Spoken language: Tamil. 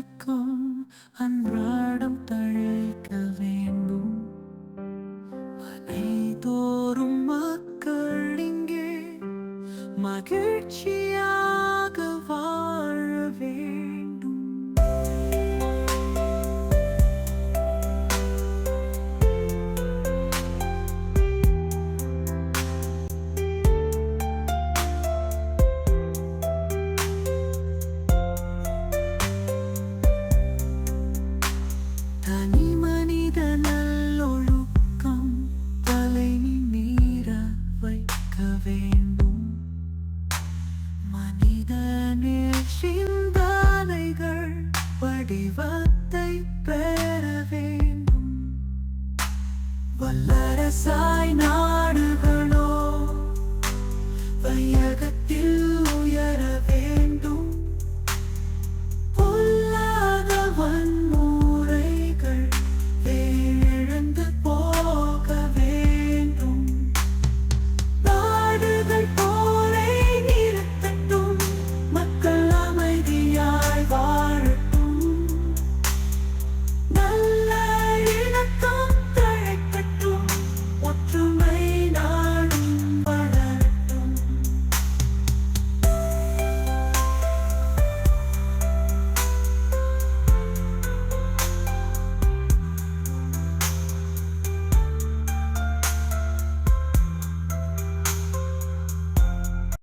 எனக்கும் அன்றாடம் தழைக்க வேண்டும். மனைதோறும் மக்கள் இங்கே மகிழ்ச்சியாக வாழ வேண்டும் வடிவத்தை பெற வேண்டும். வல்லரசாய் நாடுகள்